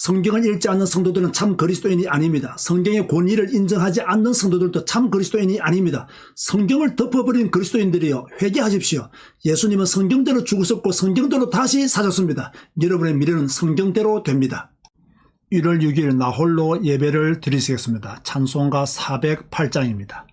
성경을 읽지 않는 성도들은 참 그리스도인이 아닙니다. 성경의 권위를 인정하지 않는 성도들도 참 그리스도인이 아닙니다. 성경을 덮어버린 그리스도인들이여 회개하십시오. 예수님은 성경대로 죽으셨고 성경대로 다시 사셨습니다. 여러분의 미래는 성경대로 됩니다. 1월 6일 나홀로 예배를 드리시겠습니다. 찬송가 408장입니다.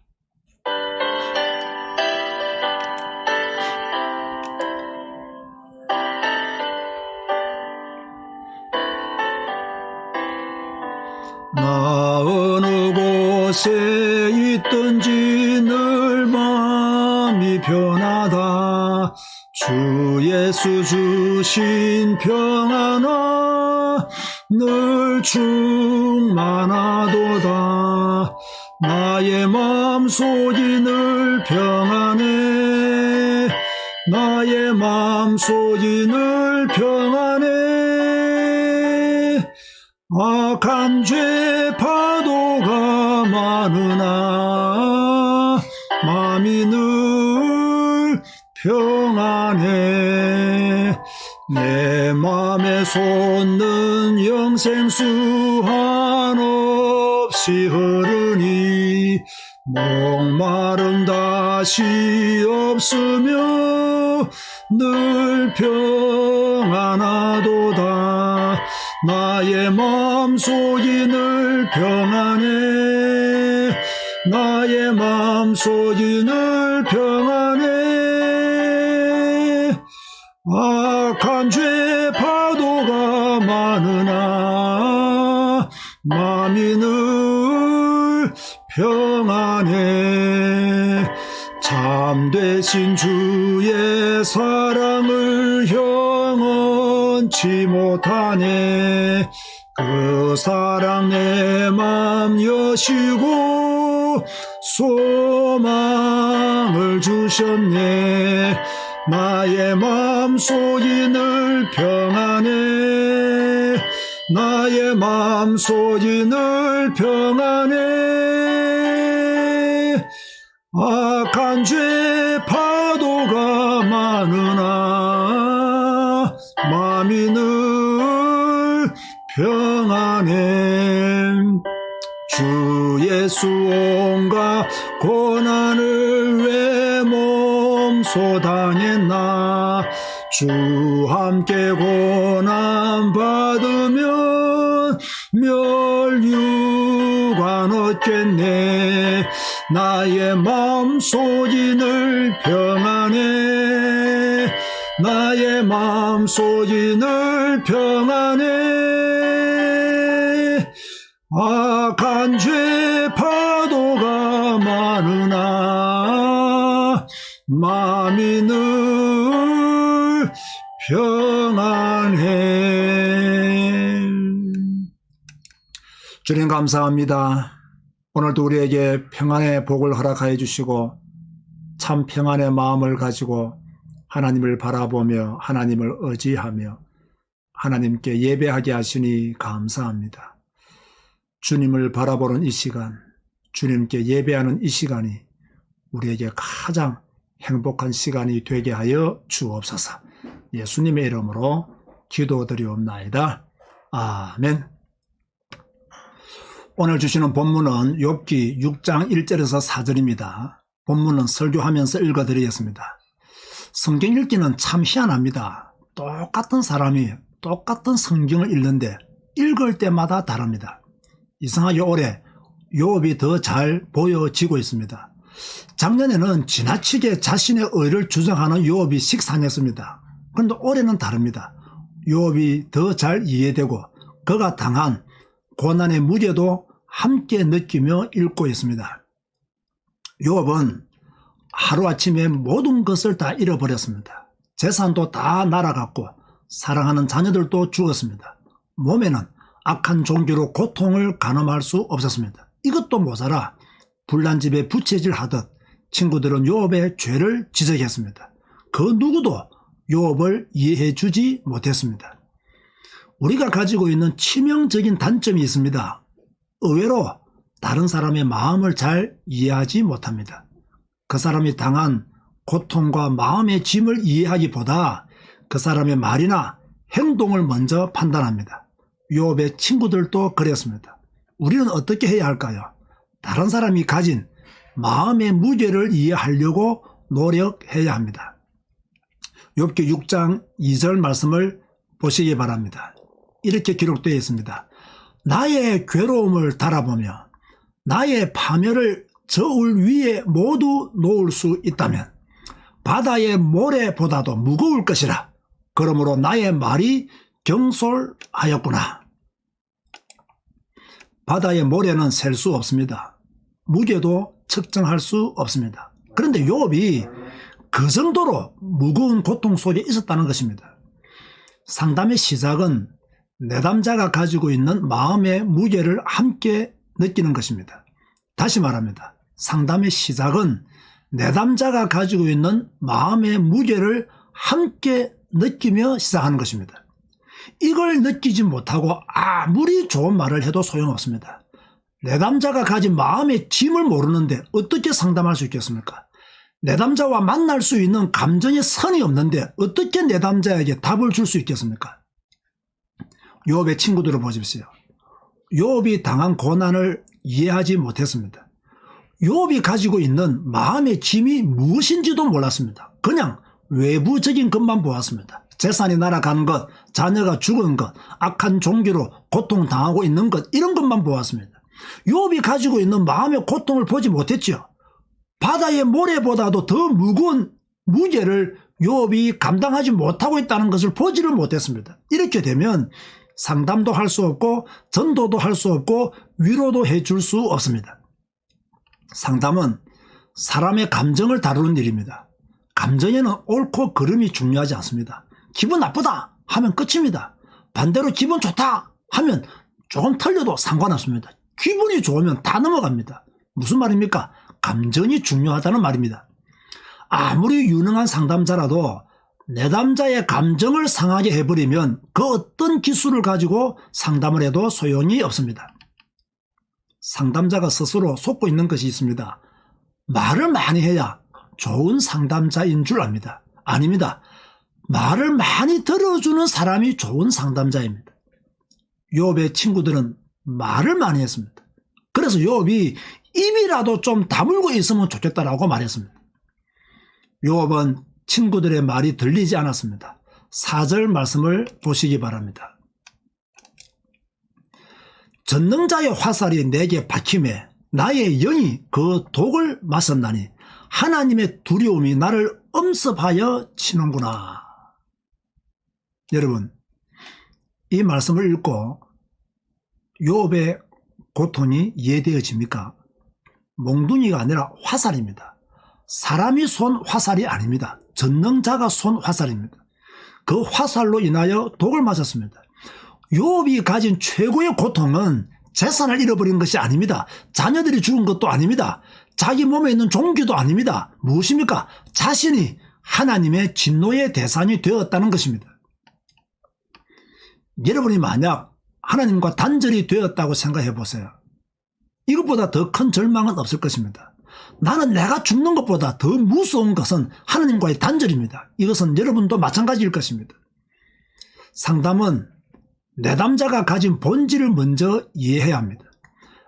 나 어느 곳에 있든지 늘 마음이 변하다. 주 예수 주신 평안아 늘 충만하도다. 나의 마음속이 늘 평안해. 나의 마음속이 늘 평안해. 악한 죄 많으나 마음이 늘 평안해. 내 맘에 솟는 영생 수 한 없이 흐르니 목마름 다시 없으며 늘 평안하도다. 나의 마음속이 늘 평안해 나의 마음속이 늘 평안해. 악한 죄 파도가 많으나 마음이 늘 평안해. 참되신 주의 사랑을 형언치 못하네. 그 사랑 내 맘 여시고 소망을 주셨네. 나의 마음속이 늘 평안해. 나의 마음속이 늘 평안해. 악한 죄 파도가 많으나 마음이 늘 평안해. 주 예수 온갖 몸소 당했나? 주 함께 고난 받으면 멸류관 얻겠네. 나의 마음속이 늘 평안해. 나의 마음속이 늘 평안해. 악한 죄파 주님 감사합니다. 오늘도 우리에게 평안의 복을 허락하여 주시고 참 평안의 마음을 가지고 하나님을 바라보며 하나님을 의지하며 하나님께 예배하게 하시니 감사합니다. 주님을 바라보는 이 시간, 주님께 예배하는 이 시간이 우리에게 가장 행복한 시간이 되게 하여 주옵소서. 예수님의 이름으로 기도드리옵나이다. 아멘. 오늘 주시는 본문은 욥기 6장 1절에서 4절입니다. 본문은 설교하면서 읽어드리겠습니다. 성경 읽기는 참 희한합니다. 똑같은 사람이 똑같은 성경을 읽는데 읽을 때마다 다릅니다. 이상하게 올해 욥이 더 잘 보여지고 있습니다. 작년에는 지나치게 자신의 의를 주장하는 욥이 식상했습니다. 그런데 올해는 다릅니다. 욥이 더 잘 이해되고 그가 당한 고난의 무게도 함께 느끼며 읽고 있습니다. 욥은 하루아침에 모든 것을 다 잃어버렸습니다. 재산도 다 날아갔고 사랑하는 자녀들도 죽었습니다. 몸에는 악한 종교로 고통을 가늠할 수 없었습니다. 이것도 모자라 불난 집에 부채질 하듯 친구들은 욥의 죄를 지적했습니다. 그 누구도 욥을 이해해 주지 못했습니다. 우리가 가지고 있는 치명적인 단점이 있습니다. 의외로 다른 사람의 마음을 잘 이해하지 못합니다. 그 사람이 당한 고통과 마음의 짐을 이해하기보다 그 사람의 말이나 행동을 먼저 판단합니다. 욥의 친구들도 그랬습니다. 우리는 어떻게 해야 할까요? 다른 사람이 가진 마음의 무게를 이해하려고 노력해야 합니다. 욥기 6장 2절 말씀을 보시기 바랍니다. 이렇게 기록되어 있습니다. 나의 괴로움을 달아보며 나의 파멸을 저울 위에 모두 놓을 수 있다면 바다의 모래보다도 무거울 것이라. 그러므로 나의 말이 경솔하였구나. 바다의 모래는 셀 수 없습니다. 무게도 측정할 수 없습니다. 그런데 욥이 그 정도로 무거운 고통 속에 있었다는 것입니다. 상담의 시작은 내담자가 가지고 있는 마음의 무게를 함께 느끼는 것입니다. 다시 말합니다. 상담의 시작은 내담자가 가지고 있는 마음의 무게를 함께 느끼며 시작하는 것입니다. 이걸 느끼지 못하고 아무리 좋은 말을 해도 소용없습니다. 내담자가 가진 마음의 짐을 모르는데 어떻게 상담할 수 있겠습니까? 내담자와 만날 수 있는 감정의 선이 없는데 어떻게 내담자에게 답을 줄 수 있겠습니까? 욥의 친구들을 보십시오. 욥이 당한 고난을 이해하지 못했습니다. 욥이 가지고 있는 마음의 짐이 무엇인지도 몰랐습니다. 그냥 외부적인 것만 보았습니다. 재산이 날아가는 것, 자녀가 죽은 것, 악한 종교로 고통당하고 있는 것 이런 것만 보았습니다. 욥이 가지고 있는 마음의 고통을 보지 못했지요. 바다의 모래보다도 더 무거운 무게를 욥이 감당하지 못하고 있다는 것을 보지를 못했습니다. 이렇게 되면 상담도 할 수 없고 전도도 할 수 없고 위로도 해줄 수 없습니다. 상담은 사람의 감정을 다루는 일입니다. 감정에는 옳고 그름이 중요하지 않습니다. 기분 나쁘다 하면 끝입니다. 반대로 기분 좋다 하면 조금 틀려도 상관없습니다. 기분이 좋으면 다 넘어갑니다. 무슨 말입니까? 감정이 중요하다는 말입니다. 아무리 유능한 상담자라도 내담자의 감정을 상하게 해버리면 그 어떤 기술을 가지고 상담을 해도 소용이 없습니다. 상담자가 스스로 속고 있는 것이 있습니다. 말을 많이 해야 좋은 상담자인 줄 압니다. 아닙니다. 말을 많이 들어주는 사람이 좋은 상담자입니다. 욥의 친구들은 말을 많이 했습니다. 그래서 욥이 입이라도 좀 다물고 있으면 좋겠다라고 말했습니다. 욥은 친구들의 말이 들리지 않았습니다. 4절 말씀을 보시기 바랍니다. 전능자의 화살이 내게 박힘에 나의 영이 그 독을 마셨나니 하나님의 두려움이 나를 엄습하여 치는구나. 여러분, 이 말씀을 읽고 욥의 고통이 이해되어집니까? 몽둥이가 아니라 화살입니다. 사람이 쏜 화살이 아닙니다. 전능자가 쏜 화살입니다. 그 화살로 인하여 독을 맞았습니다. 욥이 가진 최고의 고통은 재산을 잃어버린 것이 아닙니다. 자녀들이 죽은 것도 아닙니다. 자기 몸에 있는 종기도 아닙니다. 무엇입니까? 자신이 하나님의 진노의 대상이 되었다는 것입니다. 여러분이 만약 하나님과 단절이 되었다고 생각해 보세요. 이것보다 더 큰 절망은 없을 것입니다. 나는 내가 죽는 것보다 더 무서운 것은 하나님과의 단절입니다. 이것은 여러분도 마찬가지일 것입니다. 상담은 내담자가 가진 본질을 먼저 이해해야 합니다.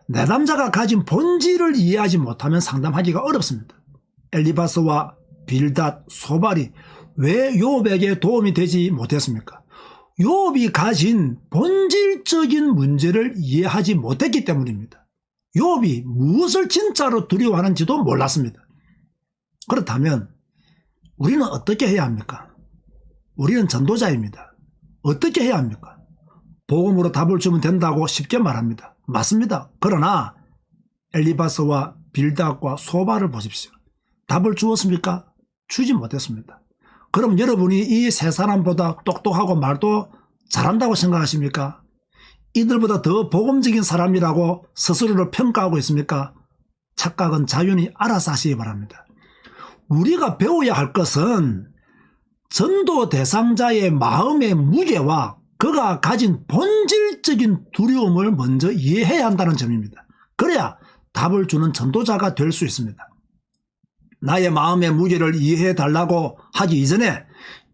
내담자가 가진 본질을 이해하지 못하면 상담하기가 어렵습니다. 엘리바스와 빌닷, 소발이 왜 욥에게 도움이 되지 못했습니까? 욥이 가진 본질적인 문제를 이해하지 못했기 때문입니다. 욥이 무엇을 진짜로 두려워하는지도 몰랐습니다. 그렇다면 우리는 어떻게 해야 합니까? 우리는 전도자입니다. 어떻게 해야 합니까? 복음으로 답을 주면 된다고 쉽게 말합니다. 맞습니다. 그러나 엘리바스와 빌닥과 소바를 보십시오. 답을 주었습니까? 주지 못했습니다. 그럼 여러분이 이 세 사람보다 똑똑하고 말도 잘한다고 생각하십니까? 이들보다 더 복음적인 사람이라고 스스로를 평가하고 있습니까? 착각은 자연히 알아서 하시기 바랍니다. 우리가 배워야 할 것은 전도 대상자의 마음의 무게와 그가 가진 본질적인 두려움을 먼저 이해해야 한다는 점입니다. 그래야 답을 주는 전도자가 될 수 있습니다. 나의 마음의 무게를 이해해 달라고 하기 이전에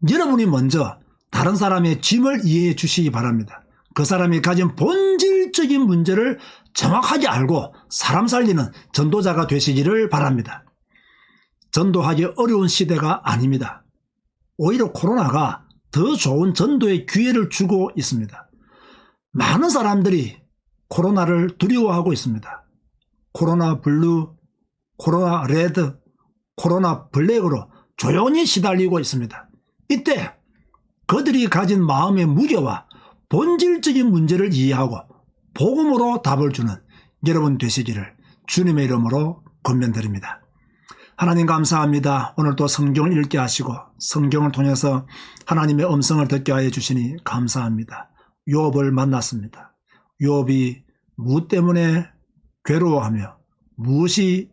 여러분이 먼저 다른 사람의 짐을 이해해 주시기 바랍니다. 그 사람이 가진 본질적인 문제를 정확하게 알고 사람 살리는 전도자가 되시기를 바랍니다. 전도하기 어려운 시대가 아닙니다. 오히려 코로나가 더 좋은 전도의 기회를 주고 있습니다. 많은 사람들이 코로나를 두려워하고 있습니다. 코로나 블루, 코로나 레드, 코로나 블랙으로 조용히 시달리고 있습니다. 이때 그들이 가진 마음의 무게와 본질적인 문제를 이해하고 복음으로 답을 주는 여러분 되시기를 주님의 이름으로 권면드립니다. 하나님 감사합니다. 오늘도 성경을 읽게 하시고 성경을 통해서 하나님의 음성을 듣게 하여 주시니 감사합니다. 요업을 만났습니다. 요업이 무 때문에 괴로워하며 무엇이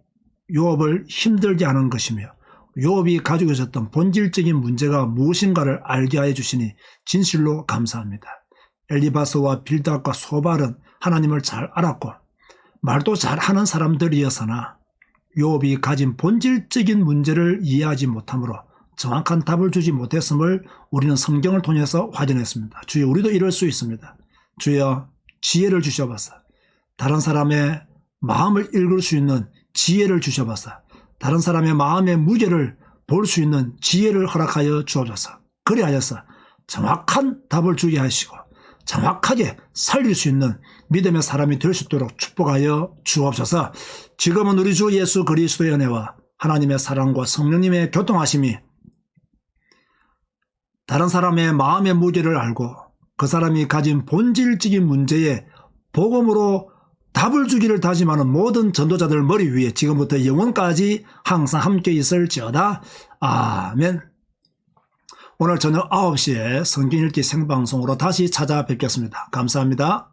요업을 힘들게 하는 것이며 요업이 가지고 있었던 본질적인 문제가 무엇인가를 알게 하여 주시니 진실로 감사합니다. 엘리바스와 빌닷과 소발은 하나님을 잘 알았고 말도 잘하는 사람들이었으나 요업이 가진 본질적인 문제를 이해하지 못하므로 정확한 답을 주지 못했음을 우리는 성경을 통해서 확인했습니다. 주여 우리도 이럴 수 있습니다. 주여 지혜를 주셔봐서 다른 사람의 마음을 읽을 수 있는 지혜를 주셔봐서 다른 사람의 마음의 무게를 볼 수 있는 지혜를 허락하여 주옵소서. 그리하여서 정확한 답을 주게 하시고 정확하게 살릴 수 있는 믿음의 사람이 될 수 있도록 축복하여 주옵소서. 지금은 우리 주 예수 그리스도의 은혜와 하나님의 사랑과 성령님의 교통하심이 다른 사람의 마음의 무게를 알고 그 사람이 가진 본질적인 문제에 복음으로 답을 주기를 다짐하는 모든 전도자들 머리 위에 지금부터 영원까지 항상 함께 있을지어다. 아멘. 오늘 저녁 9시에 성경 읽기 생방송으로 다시 찾아뵙겠습니다. 감사합니다.